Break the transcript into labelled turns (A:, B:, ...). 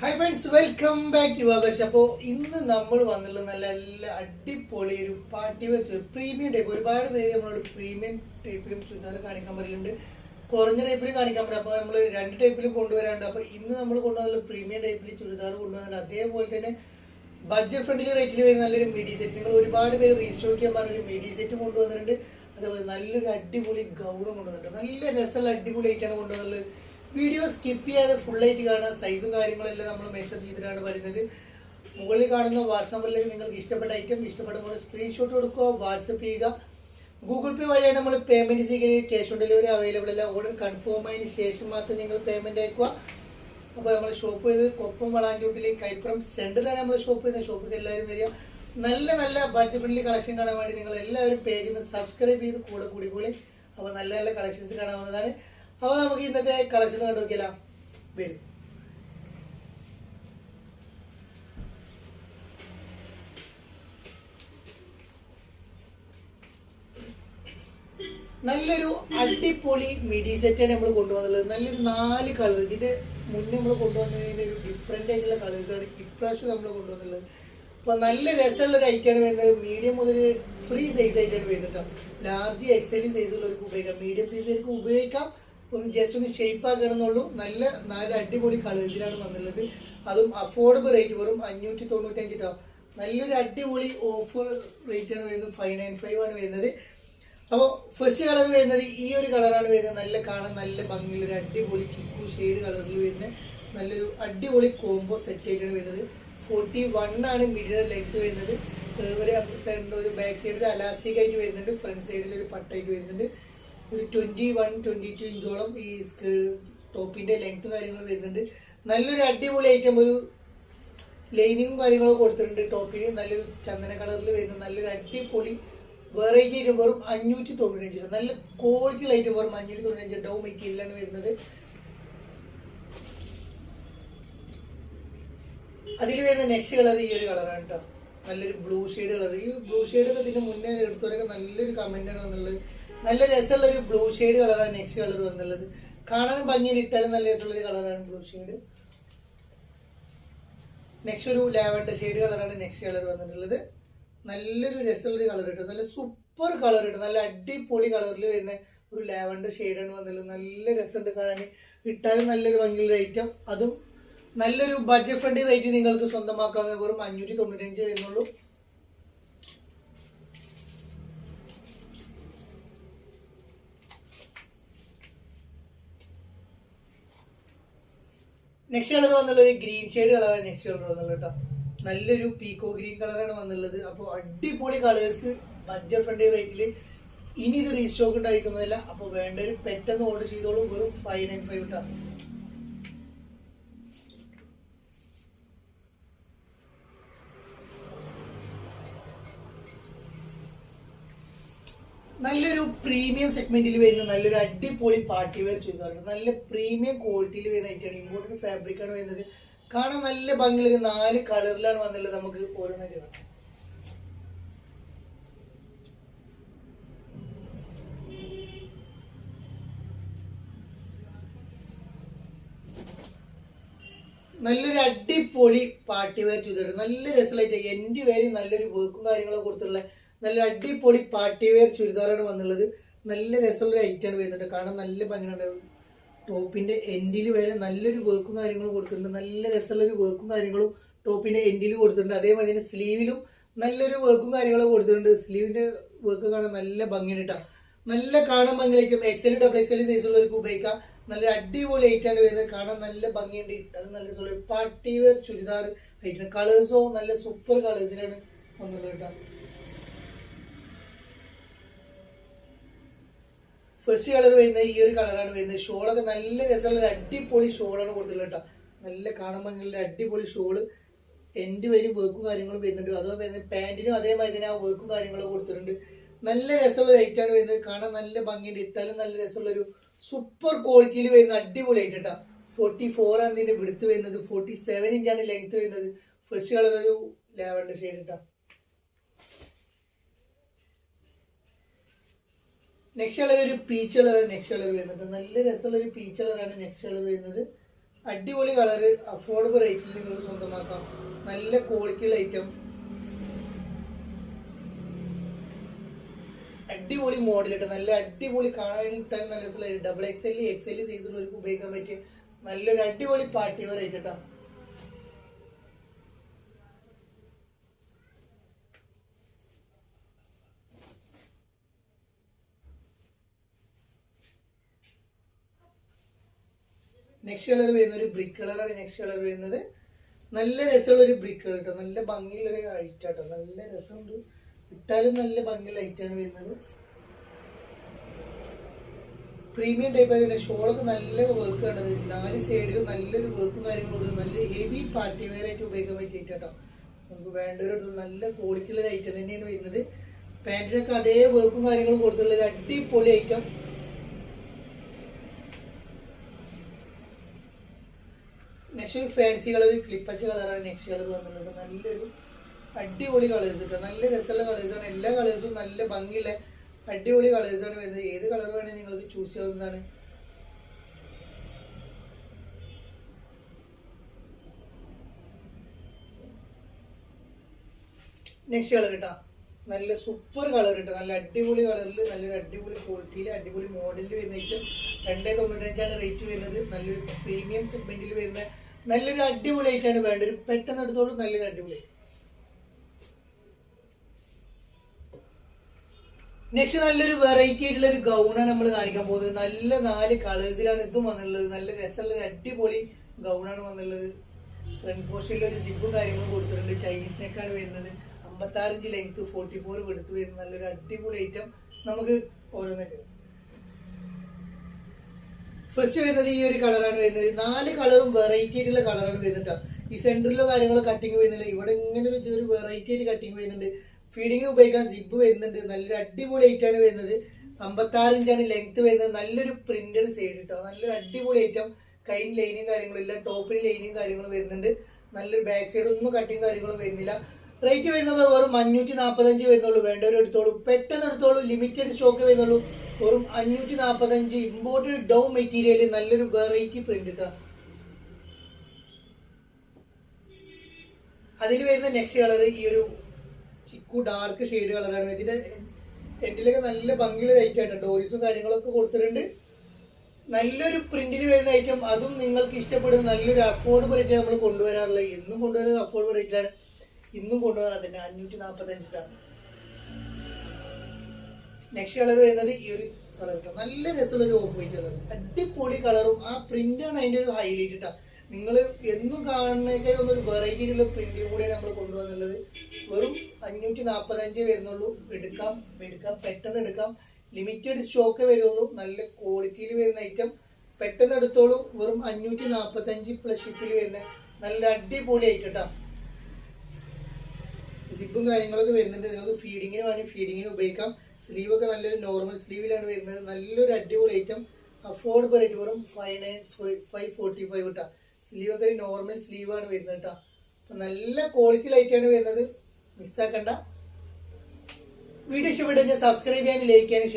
A: Hi friends welcome back to Avesh അപ്പോൾ ഇന്ന് നമ്മൾ വന്നുള്ള നല്ല നല്ല അടിപൊളി ഒരു പാർട്ടി വെച്ച് പ്രീമിയം ടൈപ്പ് ഒരുപാട് പേര് നമ്മളോട് പ്രീമിയം ടൈപ്പിലും ചുരിദാർ കാണിക്കാൻ പറ്റുന്നുണ്ട് കുറഞ്ഞ ടൈപ്പിലും കാണിക്കാൻ പറയും അപ്പോൾ നമ്മൾ രണ്ട് ടൈപ്പിലും കൊണ്ടുവരാണ്ട് അപ്പോൾ ഇന്ന് നമ്മൾ കൊണ്ടുവന്നുള്ള പ്രീമിയം ടൈപ്പിൽ ചുരിദാർ കൊണ്ടുവന്നാൽ അതേപോലെ തന്നെ ബഡ്ജറ്റ് ഫ്രണ്ട്ലി റേറ്റിൽ വരുന്ന നല്ലൊരു മിഡി സെറ്റ് നിങ്ങൾ ഒരുപാട് പേര് റീസ്റ്റോക്ക് ചെയ്യാൻ പറഞ്ഞൊരു മിഡി സെറ്റ് കൊണ്ടുവന്നിട്ടുണ്ട്. അതുപോലെ നല്ലൊരു അടിപൊളി ഗൗണും കൊണ്ടുവന്നിട്ടുണ്ട്. നല്ല രസമുള്ള അടിപൊളി ആയിട്ടാണ് കൊണ്ടുവന്നുള്ളത് വീഡിയോ സ്കിപ്പ് ചെയ്യാതെ ഫുൾ ആയിട്ട് കാണാൻ സൈസും കാര്യങ്ങളെല്ലാം നമ്മൾ മെഷർ ചെയ്തിട്ടാണ് വരുന്നത്. മുകളിൽ കാണുന്ന വാട്സാപ്പിലേക്ക് നിങ്ങൾക്ക് ഇഷ്ടപ്പെട്ട ഐറ്റം ഇഷ്ടപ്പെടുമ്പോൾ സ്ക്രീൻഷോട്ട് കൊടുക്കുക വാട്സപ്പ് ചെയ്യുക. ഗൂഗിൾ പേ വഴിയാണ് നമ്മൾ പേയ്മെന്റ് സ്വീകരിക്കുക ക്യാഷ് ഓൺ ഡെലിവറി അവൈലബിൾ അല്ല. ഓർഡർ കൺഫേം ആയതിനു ശേഷം മാത്രം നിങ്ങൾ പേയ്മെന്റ് അയക്കുക. അപ്പോൾ നമ്മൾ ഷോപ്പ് ചെയ്ത് കൊപ്പം വളാഞ്ചോട്ടിൽ കൈപ്പുറം സെന്ററിലാണ് നമ്മൾ ഷോപ്പ് ചെയ്യുന്നത്. ഷോപ്പിൽ എല്ലാവരും വരിക. നല്ല നല്ല ബഡ്ജറ്റ് ഫ്രണ്ട്ലി കളക്ഷൻ കാണാൻ വേണ്ടി നിങ്ങൾ എല്ലാവരും പേജിൽ നിന്ന് സബ്സ്ക്രൈബ് ചെയ്ത് കൂടെ കൂടി കൂടി. അപ്പോൾ നല്ല നല്ല കളക്ഷൻസ് കാണാവുന്നതാണ് അപ്പോൾ നമുക്ക് ഇന്നത്തെ കളക്ഷൻ കണ്ടു നോക്കിയാലോ? വരും. നല്ലൊരു അടിപൊളി മിഡി സെറ്റാണ് നമ്മൾ കൊണ്ടുവന്നുള്ളത് നല്ലൊരു നാല് കളർ ഇതിന്റെ മുന്നേ നമ്മൾ കൊണ്ടുവന്നതിന്റെ ഒരു ഡിഫറെന്റ് ആയിട്ടുള്ള കളേഴ്സാണ് ഇപ്രാവശ്യം നമ്മൾ കൊണ്ടുവന്നുള്ളത് അപ്പൊ നല്ല രസമുള്ള ഒരു ഐറ്റാണ് വരുന്നത്. മീഡിയം മുതൽ ഫ്രീ സൈസ് ആയിട്ടാണ് വരുന്നത് ലാർജ് എക്സൽ സൈസുള്ളവർക്ക് ഉപയോഗിക്കാം. മീഡിയം സൈസ് ആയിരിക്കും ഉപയോഗിക്കാം. ഒന്ന് ജസ്റ്റ് ഒന്ന് ഷേപ്പ് ആക്കണമെന്നുള്ളൂ. നല്ല നാല് അടിപൊളി കളേഴ്സിലാണ് വന്നുള്ളത് അതും അഫോർഡബിൾ റേറ്റ് വെറും അഞ്ഞൂറ്റി തൊണ്ണൂറ്റഞ്ച് രൂപ നല്ലൊരു അടിപൊളി ഓഫർ റേറ്റ് ആണ് വരുന്നത്. ഫൈവ് നയൻ ഫൈവ് ആണ് വരുന്നത്. അപ്പോൾ ഫസ്റ്റ് കളർ വരുന്നത് ഈ ഒരു കളറാണ് വരുന്നത്. നല്ല കാണാൻ നല്ല ഭംഗിയുള്ള അടിപൊളി ചിക്കു ഷെയ്ഡ് കളറിൽ വരുന്ന നല്ലൊരു അടിപൊളി കോംബോ സെറ്റ് ആയിട്ടാണ് വരുന്നത്. ഫോർട്ടി വൺ ആണ് മിഡിൽ ലെങ്ത് വരുന്നത്. ഒരു സൈഡിന്റെ ഒരു ബാക്ക് സൈഡിൽ അലാസ്റ്റിക് ആയിട്ട് വരുന്നുണ്ട്. ഫ്രണ്ട് സൈഡിൽ ഒരു പട്ടായിട്ട് വരുന്നുണ്ട്. ഒരു ട്വന്റി വൺ ട്വന്റി ടു ഇഞ്ചോളം ഈ ടോപ്പിന്റെ ലെങ്ത് കാര്യങ്ങൾ വരുന്നുണ്ട്. നല്ലൊരു അടിപൊളി ഐറ്റം ഒരു ലൈനിങ്ങും കാര്യങ്ങളും കൊടുത്തിട്ടുണ്ട് ടോപ്പിന് നല്ലൊരു ചന്ദന കളറിൽ വരുന്ന നല്ലൊരു അടിപൊളി വെറൈറ്റി ഐറ്റം വെറും അഞ്ഞൂറ്റി തൊണ്ണൂറ്റഞ്ച് നല്ല ക്വാളിറ്റി ഐറ്റം വെറും അഞ്ഞൂറ്റി തൊണ്ണൂറ്റഞ്ച് ഡൗ മെറ്റീരിയലാണ് വരുന്നത്. അതിൽ വരുന്ന നെക്സ്റ്റ് കളർ ഈ ഒരു കളറാണ് കേട്ടോ നല്ലൊരു ബ്ലൂ ഷെയ്ഡ് കളർ ഈ ബ്ലൂ ഷെയ്ഡൊക്കെ ഇതിന് മുന്നേ എടുത്തവരൊക്കെ നല്ലൊരു കമന്റാണ് വന്നുള്ളത് നല്ല രസമുള്ള ഒരു ബ്ലൂ ഷെയ്ഡ് കളറാണ് നെക്സ്റ്റ് കളർ വന്നുള്ളത് കാണാനും ഭംഗിയിൽ ഇട്ടാലും നല്ല രസമുള്ള ഒരു കളറാണ് ബ്ലൂ ഷെയ്ഡ് നെക്സ്റ്റ് ഒരു ലാവൻഡർ ഷെയ്ഡ് കളറാണ് നെക്സ്റ്റ് കളർ വന്നിട്ടുള്ളത്. നല്ലൊരു രസമുള്ള കളർ കിട്ടും നല്ല സൂപ്പർ കളർ കിട്ടും നല്ല അടിപൊളി കളറിൽ വരുന്ന ഒരു ലാവൻഡർ ഷെയ്ഡാണ് വന്നിട്ടുള്ളത്. നല്ല രസമുണ്ട് കാണാൻ ഇട്ടാലും നല്ലൊരു ഭംഗിയുള്ള ഐറ്റം അതും നല്ലൊരു ബഡ്ജറ്റ് ഫ്രണ്ട്ലി റേറ്റ് നിങ്ങൾക്ക് സ്വന്തമാക്കാവുന്ന വെറും അഞ്ഞൂറ്റി തൊണ്ണൂറ്റഞ്ച് വരുന്നുള്ളൂ. നെക്സ്റ്റ് കളർ വന്നുള്ളത് ഗ്രീൻ ഷെയ്ഡ് കളറാണ് നെക്സ്റ്റ് കളർ വന്നുള്ളത് കേട്ടോ നല്ലൊരു പീക്കോ ഗ്രീൻ കളറാണ് വന്നുള്ളത്. അപ്പോൾ അടിപൊളി കളേഴ്സ് ബഡ്ജറ്റ് ഫ്രണ്ട് റേറ്റിൽ ഇനി ഇത് റീസ്റ്റോക്ക് ഉണ്ടായിരിക്കുന്നതല്ല അപ്പോൾ വേണ്ടവർ പെട്ടെന്ന് ഓർഡർ ചെയ്തോളൂ. വെറും ഫൈവ് നയൻ ഫൈവ് കേട്ടോ നല്ലൊരു പ്രീമിയം സെഗ്മെന്റിൽ വരുന്ന നല്ലൊരു അടിപൊളി പാർട്ടി വെയർ ചുരിദാറുണ്ട് നല്ല പ്രീമിയം ക്വാളിറ്റിയിൽ വരുന്ന ഐറ്റമാണ് ഫാബ്രിക് ആണ് വരുന്നത്. കാണാൻ നല്ല ഭംഗി നാല് കളറിലാണ് വന്നുള്ളത് നമുക്ക് ഓരോന്നായിട്ട് കാണാം നല്ലൊരു അടിപൊളി പാർട്ടി വെയർ ചുരിദാറുണ്ട് നല്ല രസമായിട്ട് എന്റെ പേര് നല്ലൊരു വർക്കും കാര്യങ്ങളൊക്കെ കൊടുത്തിട്ടുള്ള നല്ല അടിപൊളി പാർട്ടി വെയർ ചുരിദാറാണ് വന്നുള്ളത് നല്ല രസമുള്ള ഐറ്റാണ് വരുന്നുണ്ട് കാണാൻ നല്ല ഭംഗിയുണ്ട്. ടോപ്പിന്റെ എൻഡിൽ വരെ നല്ലൊരു വർക്കും കാര്യങ്ങളും കൊടുത്തിട്ടുണ്ട്. നല്ല രസമുള്ളൊരു വർക്കും കാര്യങ്ങളും ടോപ്പിന്റെ എൻഡിൽ കൊടുത്തിട്ടുണ്ട്. അതേമാതിരി തന്നെ സ്ലീവിലും നല്ലൊരു വർക്കും കാര്യങ്ങളും കൊടുത്തിട്ടുണ്ട്. സ്ലീവിന്റെ വർക്ക് കാണാൻ നല്ല ഭംഗിയുണ്ട് കേട്ടോ നല്ല കാണാൻ ഭംഗിയായിരിക്കും. എക്സൽ ഡബിൾ എക്സൽ സൈസുള്ളവർക്ക് ഉപയോഗിക്കാം നല്ല അടിപൊളി ഐറ്റാണ് വരുന്നത്. കാണാൻ നല്ല ഭംഗിയുണ്ട്. നല്ല രസമുള്ള പാർട്ടി വെയർ ചുരിദാർ. ഐറ്റാണ് കളേഴ്സോ നല്ല സൂപ്പർ കളേഴ്സിലാണ് വന്നുള്ളത് കേട്ടോ ഫസ്റ്റ് കളർ വരുന്നത് ഈ ഒരു കളറാണ് വരുന്നത്. ഷോളൊക്കെ നല്ല രസമുള്ള അടിപൊളി ഷോളാണ് കൊടുത്തിട്ടുള്ളത് കേട്ടോ. നല്ല കാണാൻ നല്ല അടിപൊളി ഷോൾ എന്റെ വരും വർക്കും കാര്യങ്ങളും വരുന്നുണ്ട്. അതോ വരുന്നത് പാന്റിനും അതേമാതിരി തന്നെ ആ വർക്കും കാര്യങ്ങളും കൊടുത്തിട്ടുണ്ട്. നല്ല രസമുള്ള ലൈറ്റാണ് വരുന്നത്. കാണാൻ നല്ല ഭംഗിയുണ്ട്. ഇട്ടാലും നല്ല രസമുള്ള ഒരു സൂപ്പർ ക്വാളിറ്റിയിൽ വരുന്ന അടിപൊളി ആയിട്ട് കേട്ടോ. ഫോർട്ടി ഫോർ ആണ് ഇതിന്റെ വിടുത്ത് വരുന്നത്. ഫോർട്ടി സെവൻ ഇഞ്ചാണ് ലെങ്ത് വരുന്നത്. ഫസ്റ്റ് കളർ ഒരു ലാവൻഡർ ഷെയ്ഡ് കേട്ടോ. നെക്സ്റ്റ് കളർ ഒരു പീച്ച് കളർ നെക്സ്റ്റ് കളർ വരുന്നുണ്ട്. നല്ല രസമുള്ള ഒരു പീച്ച് കളറാണ് നെക്സ്റ്റ് കളർ വരുന്നത്. അടിപൊളി കളർ അഫോർഡബിൾ റേറ്റിൽ നിങ്ങൾക്ക് സ്വന്തമാക്കാം. നല്ല ക്വാളിറ്റിയുള്ള ഐറ്റം അടിപൊളി മോഡൽ കേട്ടോ നല്ല അടിപൊളി കാണാൻ നല്ല രസമുള്ള double X L X L സൈസിലുള്ളവർക്ക് ഉപയോഗിക്കാൻ പറ്റിയ നല്ലൊരു അടിപൊളി പാർട്ടി വെയർ ആയിട്ട് കേട്ടോ നെക്സ്റ്റ് കളർ വരുന്ന ഒരു ബ്രിക്ക് കളറാണ് നെക്സ്റ്റ് കളർ വരുന്നത് നല്ല രസമുള്ള ഒരു ബ്രിക്ക് കളർ കേട്ടോ നല്ല ഭംഗിയുള്ളൊരു കേട്ടോ നല്ല രസമുണ്ട്. ഇട്ടാലും നല്ല ഭംഗി ലൈറ്റാണ് വരുന്നത്. പ്രീമിയം ടൈപ്പ് ആയതിന്റെ ഷോളൊക്കെ നല്ല വർക്ക് കണ്ടത് നാല് സൈഡിലും നല്ലൊരു വർക്കും കാര്യങ്ങളും കൊടുത്ത് നല്ല ഹെവി പാർട്ടി വെയർ ആയിട്ട് ഉപയോഗിക്കാൻ പറ്റിയ കേട്ടോ നമുക്ക് വേണ്ടവരോട് നല്ല ക്വാളിറ്റിയുള്ള ഐറ്റം തന്നെയാണ് വരുന്നത്. പാന്റിനൊക്കെ അതേ വർക്കും കാര്യങ്ങളും കൊടുത്തുള്ള ഒരു അടിപൊളി ഐറ്റം ഒരു ഫാൻസി കളർ ക്ലിപ്പച്ച കളറാണ് നെക്സ്റ്റ് കളർ വന്നിട്ടുള്ളത് നല്ലൊരു അടിപൊളി കളേഴ്സ് കിട്ടും നല്ല രസമുള്ള കളേഴ്സാണ് എല്ലാ കളേഴ്സും നല്ല ഭംഗിയുള്ള അടിപൊളി കളേഴ്സാണ് വരുന്നത്. ഏത് കളർ വേണമെങ്കിൽ നിങ്ങൾക്ക് ചൂസ് ചെയ്യാവുന്നതാണ്. നെക്സ്റ്റ് കളർ കിട്ടാം നല്ല സൂപ്പർ കളർ കിട്ടും നല്ല അടിപൊളി കളറിൽ നല്ലൊരു അടിപൊളി ക്വാളിറ്റിയിൽ അടിപൊളി മോഡലിൽ വരുന്നതായിട്ട് രണ്ടേ തൊണ്ണൂറ്റഞ്ചാണ് റേറ്റ് വരുന്നത്. നല്ലൊരു പ്രീമിയം സെഗ്മെന്റിൽ വരുന്ന നല്ലൊരു അടിപൊളി ആയിട്ടാണ് വേണ്ടത്. ഒരു പെട്ടെന്ന് എടുത്തോളൂ നല്ലൊരു അടിപൊളി നെക്സ്റ്റ് നല്ലൊരു വെറൈറ്റി ആയിട്ടുള്ള ഒരു ഗൗണാണ് നമ്മൾ കാണിക്കാൻ പോകുന്നത്. നല്ല നാല് കളേഴ്സിലാണ് ഇതും വന്നിട്ടുള്ളത്. നല്ല രസമുള്ള ഒരു അടിപൊളി ഗൗണാണ് വന്നിട്ടുള്ളത്. ഫ്രണ്ട് പോസ്റ്റിൽ ഒരു സിബും കാര്യങ്ങളും കൊടുത്തിട്ടുണ്ട്. ചൈനീസ് നെക്കാണ് വരുന്നത്. അമ്പത്താറ് ഇഞ്ച് ലെങ്ത് ഫോർട്ടി ഫോർ എടുത്ത് വരുന്ന നല്ലൊരു അടിപൊളി ഐറ്റം നമുക്ക് ഓരോന്നൊക്കെ ഫസ്റ്റ് വരുന്നത് ഈ ഒരു കളറാണ് വരുന്നത്. നാല് കളറും വെറൈറ്റി ആയിട്ടുള്ള കളറാണ് വരുന്നത് ഈ സെന്ററിലോ കാര്യങ്ങളോ കട്ടിങ് വരുന്നില്ല. ഇവിടെ ഇങ്ങനെ ഒരു വെറൈറ്റി ആയിട്ട് കട്ടിങ് വരുന്നുണ്ട്. ഫീഡിങ്ങിന് ഉപയോഗിക്കാൻ സിബ് വരുന്നുണ്ട്. നല്ലൊരു അടിപൊളി ഐറ്റാണ് വരുന്നത്. അമ്പത്താറ് ഇഞ്ചാണ് ലെങ്ത് വരുന്നത്. നല്ലൊരു പ്രിന്റഡ് സൈഡ് കേട്ടോ നല്ലൊരു അടിപൊളി ഐറ്റം കൈ ലൈനും കാര്യങ്ങളും ഇല്ല. ടോപ്പിന് ലൈനും കാര്യങ്ങളും വരുന്നുണ്ട്. നല്ലൊരു ബാക്ക് സൈഡ് ഒന്നും കട്ടിങ് കാര്യങ്ങളും വരുന്നില്ല. റേറ്റ് വരുന്നത് വെറും അഞ്ഞൂറ്റി നാൽപ്പത്തഞ്ച് വരുന്നുള്ളൂ വേണ്ടവരെടുത്തോളൂ പെട്ടെന്ന് എടുത്തോളൂ. ലിമിറ്റഡ് സ്റ്റോക്ക് വരുന്നുള്ളൂ. വെറും അഞ്ഞൂറ്റി നാൽപ്പത്തഞ്ച് ഇമ്പോർട്ടഡ് ഡൗ മെറ്റീരിയൽ നല്ലൊരു വെറൈറ്റി പ്രിന്റ് കിട്ടാം അതിൽ വരുന്ന നെക്സ്റ്റ് കളർ ഈ ഒരു ചിക്കു ഡാർക്ക് ഷെയ്ഡ് കളറാണ് ഇതിന്റെ എൻഡിലൊക്കെ നല്ല ഭംഗിയുള്ള ഐറ്റം ആയിട്ട്. ഡോറീസും കാര്യങ്ങളൊക്കെ കൊടുത്തിട്ടുണ്ട്. നല്ലൊരു പ്രിന്റിൽ വരുന്ന ഐറ്റം അതും നിങ്ങൾക്ക് ഇഷ്ടപ്പെടുന്ന നല്ലൊരു അഫോർഡബിൾ റേറ്റ് നമ്മൾ കൊണ്ടുവരാറുള്ളത്. എന്നും കൊണ്ടുവരുന്നത് അഫോർഡബിൾ റേറ്റിലാണ് ഇന്നും കൊണ്ടുവരാൻ തന്നെ അഞ്ഞൂറ്റി നാൽപ്പത്തഞ്ചിലാണ് നെക്സ്റ്റ് കളർ വരുന്നത് ഈ ഒരു കളർ നല്ല രസമുള്ള ഒരു ഓഫ് വൈറ്റ് കളർ അടിപൊളി കളറും ആ പ്രിന്റാണ് അതിന്റെ ഒരു ഹൈലൈറ്റ് കേട്ടോ നിങ്ങൾ എന്നും കാണുന്നതിന്റെ ഒരു വെറൈറ്റി ഉള്ള പ്രിന്റും കൂടെയാണ് നമ്മൾ കൊണ്ടുവന്നുള്ളത് വെറും അഞ്ഞൂറ്റി നാൽപ്പത്തഞ്ച് വരുന്നുള്ളൂ. എടുക്കാം. എടുക്കാം. പെട്ടെന്ന് എടുക്കാം. ലിമിറ്റഡ് സ്റ്റോക്ക് വരുള്ളൂ. നല്ല ക്വാളിറ്റിയിൽ വരുന്ന ഐറ്റം പെട്ടെന്ന് എടുത്തോളൂ. വെറും അഞ്ഞൂറ്റി നാൽപ്പത്തഞ്ച് പ്ലസ് ഷിപ്പിൽ വരുന്ന നല്ല അടിപൊളി ഐറ്റം സിപ്പും കാര്യങ്ങളൊക്കെ വരുന്നുണ്ട്. നിങ്ങൾക്ക് ഫീഡിങ്ങിന് വേണമെങ്കിൽ ഫീഡിങ്ങിന് ഉപയോഗിക്കാം. സ്ലീവ് ഒക്കെ നല്ലൊരു നോർമൽ സ്ലീവിലാണ് വരുന്നത്. നല്ലൊരു അടിപൊളി ഐറ്റം അഫോർഡബിൾ ആയിട്ട് വെറും five nine five forty five കേട്ടോ സ്ലീവ് ഒക്കെ നോർമൽ സ്ലീവ് ആണ് വരുന്നത് കേട്ടോ അപ്പൊ നല്ല ക്വാളിറ്റി ലൈറ്റാണ് വരുന്നത്. മിസ്സാക്കണ്ട വീഡിയോ ഇഷ്ടപ്പെട്ടു സബ്സ്ക്രൈബ് ചെയ്യാനും ലൈക്ക് ചെയ്യാനും